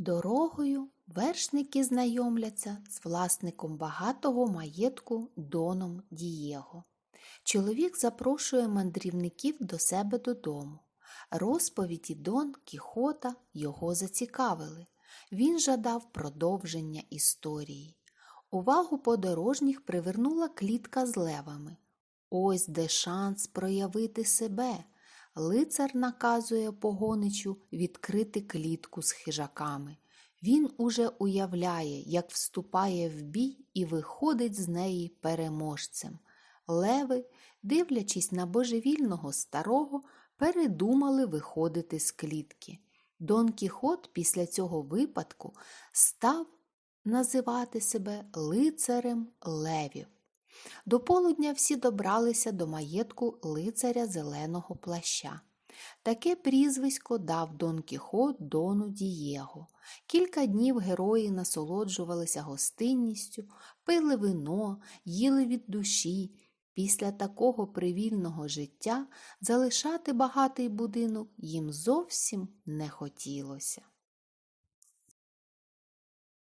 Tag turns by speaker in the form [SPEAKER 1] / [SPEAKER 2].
[SPEAKER 1] Дорогою вершники знайомляться з власником багатого маєтку Доном Дієго. Чоловік запрошує мандрівників до себе додому. Розповіді Дон Кіхота його зацікавили. Він жадав продовження історії. Увагу подорожніх привернула клітка з левами. Ось де шанс проявити себе. Лицар наказує погоничу відкрити клітку з хижаками. Він уже уявляє, як вступає в бій і виходить з неї переможцем. Леви, дивлячись на божевільного старого, передумали виходити з клітки. Дон Кіхот після цього випадку став називати себе лицарем левів. До полудня всі добралися до маєтку лицаря зеленого плаща. Таке прізвисько дав Дон Кіхот Дону Дієго. Кілька днів герої насолоджувалися гостинністю, пили вино, їли від душі. Після такого привільного життя залишати багатий будинок їм зовсім не хотілося.